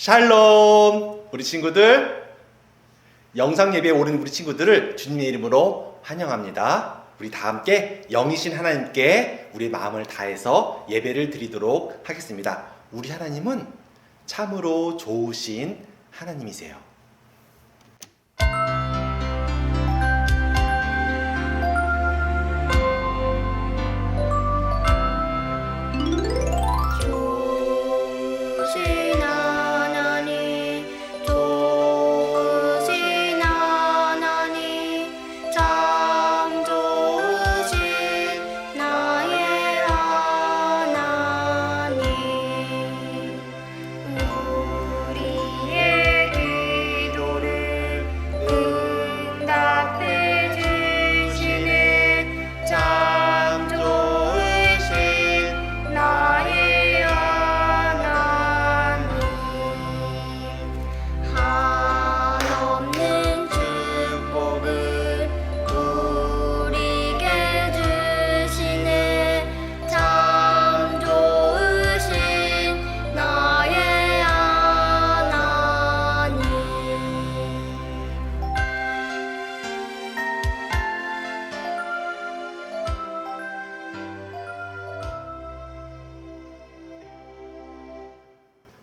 샬롬! 우리 친구들, 영상 예배에 오른 우리 친구들을 주님의 이름으로 환영합니다. 우리 다 함께 영이신 하나님께 우리 마음을 다해서 예배를 드리도록 하겠습니다. 우리 하나님은 참으로 좋으신 하나님이세요. 좋으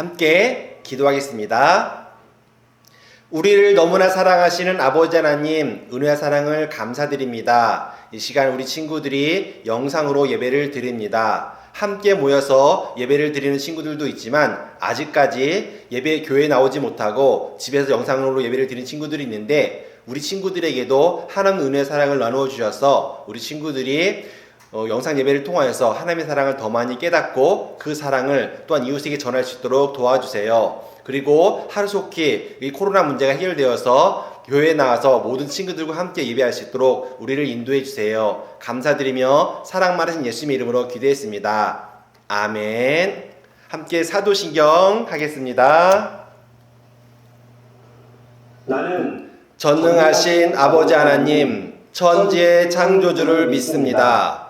함께 기도하겠습니다. 우리를 너무나 사랑하시는 아버지 하나님, 은혜와 사랑을 감사드립니다. 이 시간 우리 친구들이 영상으로 예배를 드립니다. 함께 모여서 예배를 드리는 친구들도 있지만 아직까지 예배 교회에 나오지 못하고 집에서 영상으로 예배를 드리는 친구들이 있는데 우리 친구들에게도 하나님 은혜의 사랑을 나누어 주셔서 우리 친구들이 어, 영상 예배를 통하여서 하나님의 사랑을 더 많이 깨닫고 그 사랑을 또한 이웃에게 전할 수 있도록 도와주세요. 그리고 하루속히 이 코로나 문제가 해결되어서 교회에 나와서 모든 친구들과 함께 예배할 수 있도록 우리를 인도해 주세요. 감사드리며 사랑 많으신 예수님의 이름으로 기도했습니다. 아멘. 함께 사도신경 하겠습니다. 나는 전능하신 아버지 하나님, 천지의 창조주를 믿습니다.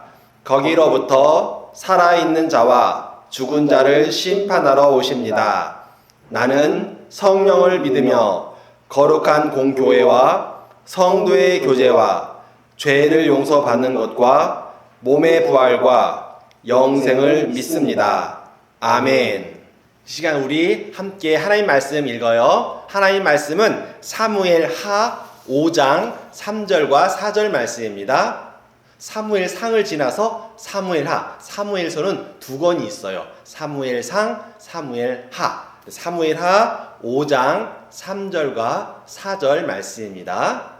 거기로부터 살아있는 자와 죽은 자를 심판하러 오십니다. 나는 성령을 믿으며 거룩한 공교회와 성도의 교제와 죄를 용서받는 것과 몸의 부활과 영생을 믿습니다. 아멘. 이 시간 우리 함께 하나님 말씀 읽어요. 하나님 말씀은 사무엘 하 5장 3절과 4절 말씀입니다. 사무엘 상을 지나서 사무엘 하, 사무엘서는 두 권이 있어요. 사무엘 상, 사무엘 하. 사무엘 하 5장 3절과 4절 말씀입니다.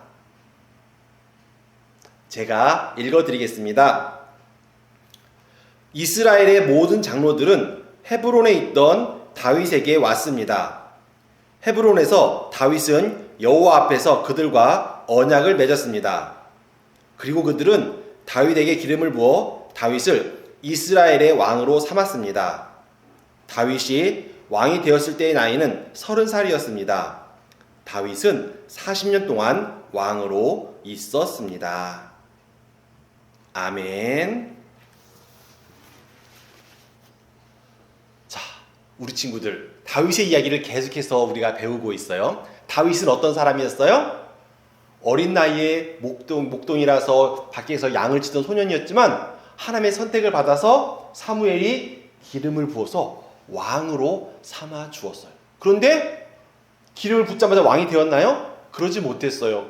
제가 읽어 드리겠습니다. 이스라엘의 모든 장로들은 헤브론에 있던 다윗에게 왔습니다. 헤브론에서 다윗은 여호와 앞에서 그들과 언약을 맺었습니다. 그리고 그들은 다윗에게 기름을 부어 다윗을 이스라엘의 왕으로 삼았습니다. 다윗이 왕이 되었을 때의 나이는 서른 살이었습니다. 다윗은 40년 동안 왕으로 있었습니다. 아멘. 자, 우리 친구들, 다윗의 이야기를 계속해서 우리가 배우고 있어요. 다윗은 어떤 사람이었어요? 어린 나이에 목동, 목동이라서 밖에서 양을 치던 소년이었지만 하나님의 선택을 받아서 사무엘이 기름을 부어서 왕으로 삼아 주었어요. 그런데 기름을 붓자마자 왕이 되었나요? 그러지 못했어요.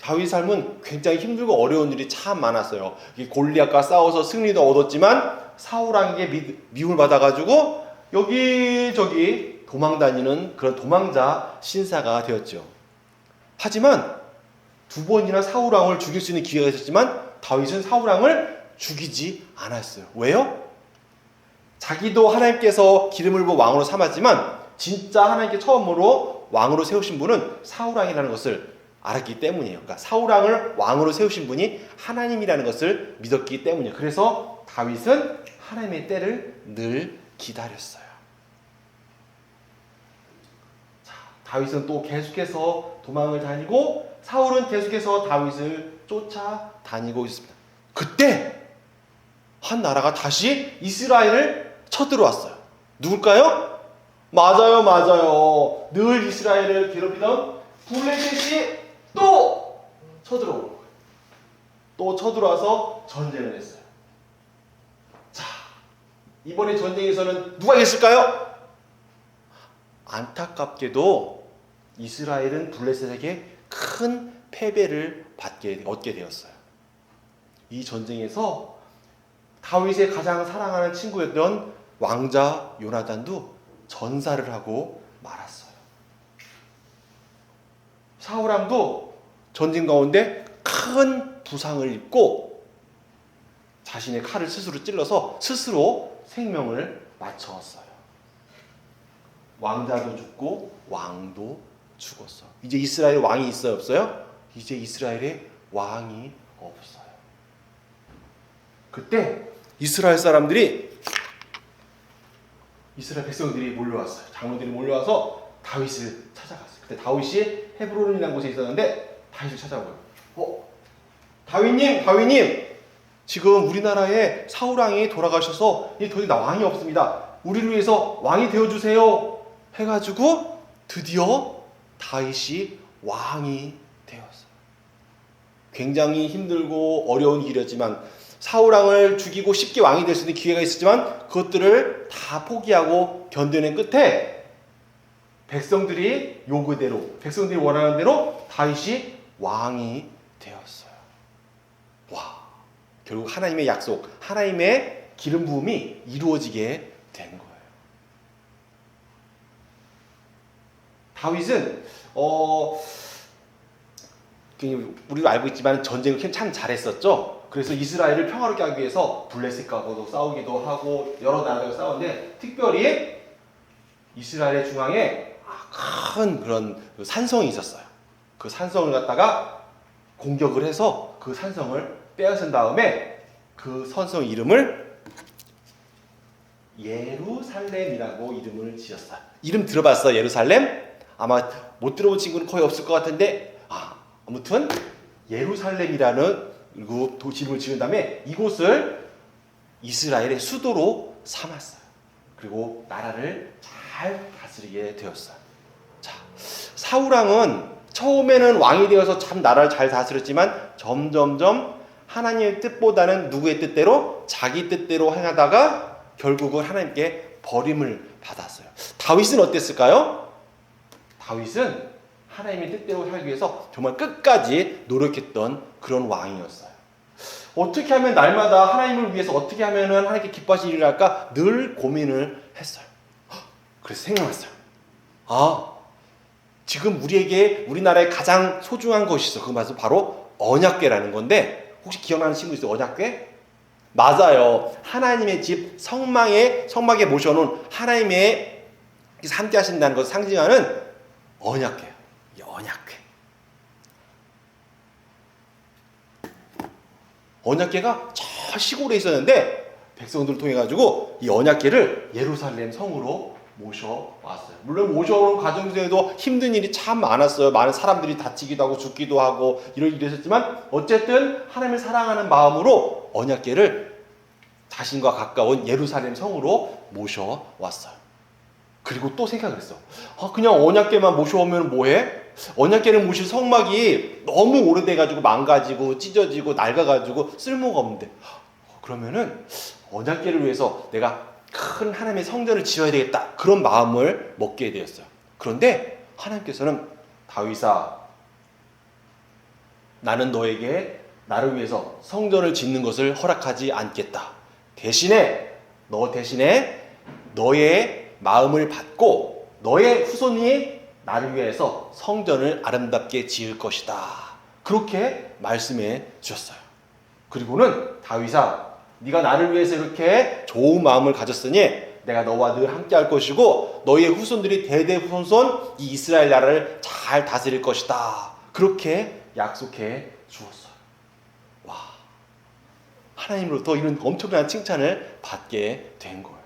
다윗 삶은 굉장히 힘들고 어려운 일이 참 많았어요. 이 골리앗과 싸워서 승리도 얻었지만 사울 왕에게 미, 미움을 받아가지고 여기저기 도망 다니는 그런 도망자 신사가 되었죠. 하지만 두 번이나 사울 왕을 죽일 수 있는 기회가 있었지만 다윗은 사울 왕을 죽이지 않았어요. 왜요? 자기도 하나님께서 기름을 부어 왕으로 삼았지만 진짜 하나님께 처음으로 왕으로 세우신 분은 사울 왕이라는 것을 알았기 때문이에요. 그러니까 사울 왕을 왕으로 세우신 분이 하나님이라는 것을 믿었기 때문이에요. 그래서 다윗은 하나님의 때를 늘 기다렸어요. 자, 다윗은 또 계속해서 도망을 다니고 사울은 계속해서 다윗을 쫓아다니고 있습니다. 그때 한 나라가 다시 이스라엘을 쳐들어왔어요. 누굴까요? 맞아요, 맞아요. 늘 이스라엘을 괴롭히던 블레셋이 또 쳐들어오는 거예요. 또 쳐들어와서 전쟁을 했어요. 자, 이번에 전쟁에서는 누가 이겼을까요? 안타깝게도 이스라엘은 블레셋에게 큰 패배를 받게 얻게 되었어요. 이 전쟁에서 다윗의 가장 사랑하는 친구였던 왕자 요나단도 전사를 하고 말았어요. 사울왕도 전쟁 가운데 큰 부상을 입고 자신의 칼을 스스로 찔러서 스스로 생명을 마쳤어요. 왕자도 죽고 왕도 죽었어. 이제 이스라엘 왕이 있어요, 없어요? 이제 이스라엘에 왕이 없어요. 그때 이스라엘 사람들이 이스라엘 백성들이 몰려왔어요. 장로들이 몰려와서 다윗을 찾아갔어요. 그때 다윗이 헤브론이라는 곳에 있었는데 다윗을 찾아오고요. 어? 다윗님, 다윗님, 지금 우리나라에 사울 왕이 돌아가셔서 이제 더 이상 왕이 없습니다. 우리를 위해서 왕이 되어 주세요. 해가지고 드디어 다윗이 왕이 되었어요. 굉장히 힘들고 어려운 길이었지만 사울 왕을 죽이고 쉽게 왕이 될 수 있는 기회가 있었지만 그것들을 다 포기하고 견뎌낸 끝에 백성들이 요구대로 백성들이 원하는 대로 다윗이 왕이 되었어요. 와, 결국 하나님의 약속, 하나님의 기름 부음이 이루어지게 된 거예요. 다윗은 어 우리가 알고 있지만 전쟁을 참 잘했었죠. 그래서 이스라엘을 평화롭게 하기 위해서 블레셋과도 싸우기도 하고 여러 나라가 싸웠는데 특별히 이스라엘의 중앙에 큰 그런 그 산성이 있었어요. 그 산성을 갖다가 공격을 해서 그 산성을 빼앗은 다음에 그 산성 이름을 예루살렘이라고 이름을 지었어요. 이름 들어봤어 예루살렘? 아마 못 들어본 친구는 거의 없을 것 같은데 아 아무튼 예루살렘이라는 그 도시를 지은 다음에 이곳을 이스라엘의 수도로 삼았어요. 그리고 나라를 잘 다스리게 되었어요. 자, 사울왕은 처음에는 왕이 되어서 참 나라를 잘 다스렸지만 점점점 하나님의 뜻보다는 누구의 뜻대로 자기 뜻대로 행하다가 결국은 하나님께 버림을 받았어요. 다윗은 어땠을까요? 다윗은 하나님의 뜻대로 살기 위해서 정말 끝까지 노력했던 그런 왕이었어요. 어떻게 하면 날마다 하나님을 위해서 어떻게 하면 하나님께 기뻐하시는 일을 할까 늘 고민을 했어요. 그래서 생각났어요. 아, 지금 우리에게 우리나라에 가장 소중한 것이 있어. 그것은 바로 언약궤라는 건데 혹시 기억나는 친구 있어요? 언약궤? 맞아요. 하나님의 집 성막에 성막에 모셔놓은 하나님의 함께 하신다는 것을 상징하는 언약궤. 언약궤. 언약궤가 저 시골에 있었는데 백성들을 통해 가지고 이 언약궤를 예루살렘 성으로 모셔왔어요. 물론 모셔오는 과정 중에도 힘든 일이 참 많았어요. 많은 사람들이 다치기도 하고 죽기도 하고 이런 일이 있었지만 어쨌든 하나님을 사랑하는 마음으로 언약궤를 자신과 가까운 예루살렘 성으로 모셔왔어요. 그리고 또 생각을 했어. 아, 그냥 언약궤만 모셔오면 뭐해? 언약궤를 모실 성막이 너무 오래돼가지고 망가지고 찢어지고 낡아가지고 쓸모가 없는데. 그러면은 언약궤를 위해서 내가 큰 하나님의 성전을 지어야 되겠다. 그런 마음을 먹게 되었어요. 그런데 하나님께서는 다윗아, 나는 너에게 나를 위해서 성전을 짓는 것을 허락하지 않겠다. 대신에 너 대신에 너의 마음을 받고 너의 후손이 나를 위해서 성전을 아름답게 지을 것이다. 그렇게 말씀해 주셨어요. 그리고는 다윗아, 네가 나를 위해서 이렇게 좋은 마음을 가졌으니 내가 너와 늘 함께 할 것이고 너희의 후손들이 대대 후손 이 이스라엘 나라를 잘 다스릴 것이다. 그렇게 약속해 주었어요. 와. 하나님으로부터 이런 엄청난 칭찬을 받게 된 거예요.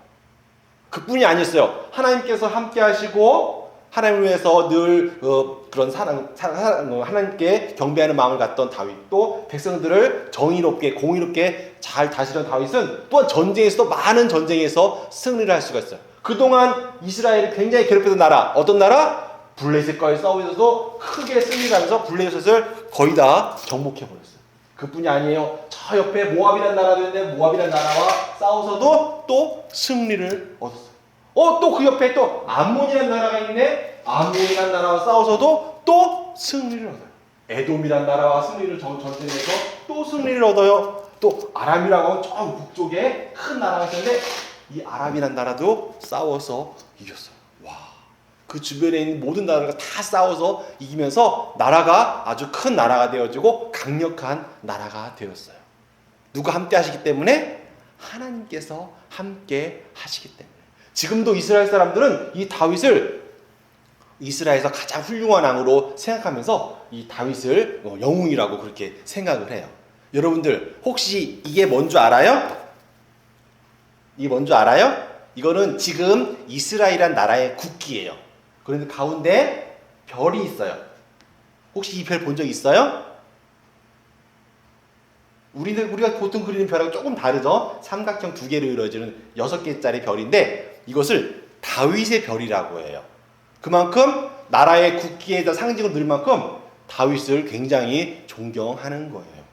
그뿐이 아니었어요. 하나님께서 함께 하시고 하나님을 위해서 늘 어, 그런 사랑, 사랑 어, 하나님께 경배하는 마음을 갖던 다윗 또 백성들을 정의롭게 공의롭게 잘 다스리던 다윗은 또한 전쟁에서도 많은 전쟁에서 승리를 할 수가 있어요. 그동안 이스라엘을 굉장히 괴롭히던 나라 어떤 나라? 블레셋과의 싸움에서도 크게 승리하면서 블레셋을 거의 다 정복해 버렸어요. 그뿐이 아니에요. 저 옆에 모압이라는 나라도 있는데 모압이라는 나라와 싸워서도 또 승리를 얻었어요. 어, 또 그 옆에 또 암몬이라는 나라가 있네. 암몬이라는 나라와 싸워서도 또 승리를 얻어요. 에돔이라는 나라와 승리를 전, 전쟁에서 또 승리를 얻어요. 또 아람이라고 저 북쪽에 큰 나라가 있는데 이 아람이라는 나라도 싸워서 이겼어요. 와. 그 주변에 있는 모든 나라가 다 싸워서 이기면서 나라가 아주 큰 나라가 되어지고 강력한 나라가 되었어요. 누가 함께 하시기 때문에 하나님께서 함께 하시기 때문에 지금도 이스라엘 사람들은 이 다윗을 이스라엘에서 가장 훌륭한 왕으로 생각하면서 이 다윗을 어, 영웅이라고 그렇게 생각을 해요. 여러분들 혹시 이게 뭔 줄 알아요? 이게 뭔 줄 알아요? 이거는 지금 이스라엘이란 나라의 국기예요. 그런데 가운데 별이 있어요. 혹시 이 별 본 적 있어요? 우리들 우리가 보통 그리는 별하고 조금 다르죠. 삼각형 두 개로 이루어지는 여섯 개짜리 별인데 이것을 다윗의 별이라고 해요. 그만큼 나라의 국기에다 상징을 넣을 만큼 다윗을 굉장히 존경하는 거예요.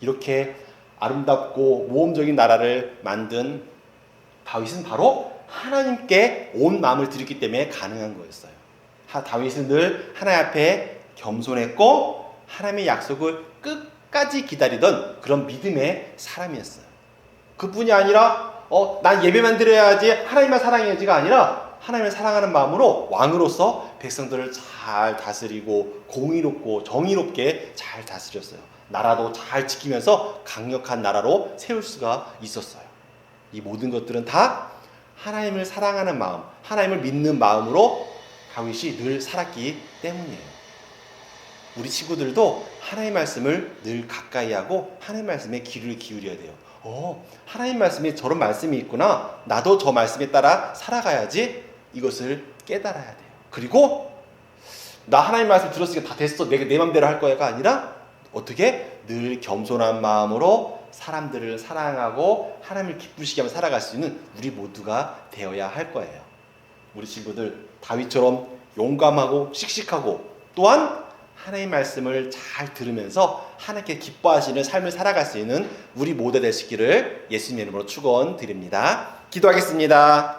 이렇게 아름답고 모험적인 나라를 만든 다윗은 바로 하나님께 온 마음을 드렸기 때문에 가능한 거였어요. 하- 다윗은 늘 하나님 앞에 겸손했고 하나님의 약속을 끝까지 기다리던 그런 믿음의 사람이었어요. 그뿐이 아니라 어, 난 예배만 드려야지 하나님만 사랑해야지가 아니라 하나님을 사랑하는 마음으로 왕으로서 백성들을 잘 다스리고 공의롭고 정의롭게 잘 다스렸어요. 나라도 잘 지키면서 강력한 나라로 세울 수가 있었어요. 이 모든 것들은 다 하나님을 사랑하는 마음, 하나님을 믿는 마음으로 다윗이 늘 살았기 때문이에요. 우리 친구들도 하나님 말씀을 늘 가까이 하고 하나님 말씀에 귀를 기울여야 돼요. 어, 하나님 말씀에 저런 말씀이 있구나. 나도 저 말씀에 따라 살아가야지. 이것을 깨달아야 돼요. 그리고 나 하나님 말씀 들었으니까 다 됐어. 내가 내 맘대로 할 거야가 아니라 어떻게 늘 겸손한 마음으로 사람들을 사랑하고 하나님을 기쁘시게 하며 살아갈 수 있는 우리 모두가 되어야 할 거예요. 우리 친구들 다윗처럼 용감하고 씩씩하고 또한 하나님의 말씀을 잘 들으면서 하나님께 기뻐하시는 삶을 살아갈 수 있는 우리 모두 되시기를 예수님의 이름으로 축원드립니다. 기도하겠습니다.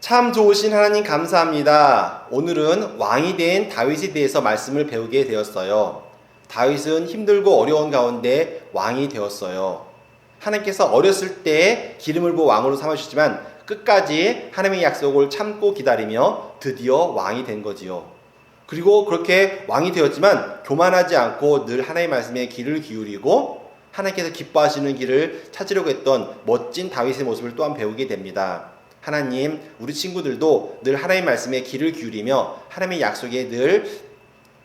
참 좋으신 하나님 감사합니다. 오늘은 왕이 된 다윗에 대해서 말씀을 배우게 되었어요. 다윗은 힘들고 어려운 가운데 왕이 되었어요. 하나님께서 어렸을 때 기름을 부어 왕으로 삼으셨지만 끝까지 하나님의 약속을 참고 기다리며 드디어 왕이 된 거지요. 그리고 그렇게 왕이 되었지만 교만하지 않고 늘 하나님의 말씀에 귀를 기울이고 하나님께서 기뻐하시는 길을 찾으려고 했던 멋진 다윗의 모습을 또한 배우게 됩니다. 하나님, 우리 친구들도 늘 하나님의 말씀에 귀를 기울이며 하나님의 약속에 늘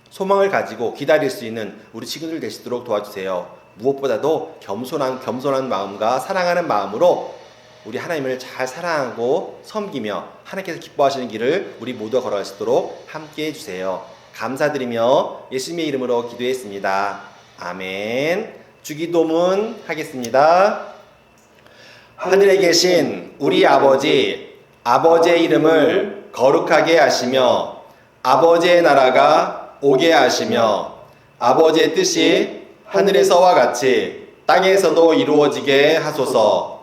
소망을 가지고 기다릴 수 있는 우리 친구들 되시도록 도와주세요. 무엇보다도 겸손한 겸손한 마음과 사랑하는 마음으로 우리 하나님을 잘 사랑하고 섬기며 하나님께서 기뻐하시는 길을 우리 모두 걸어갈 수 있도록 함께 해주세요. 감사드리며 예수님의 이름으로 기도했습니다. 아멘. 주기도문 하겠습니다. 하늘에 계신 우리 아버지, 아버지의 이름을 거룩하게 하시며 아버지의 나라가 오게 하시며 아버지의 뜻이 하늘에서와 같이 땅에서도 이루어지게 하소서.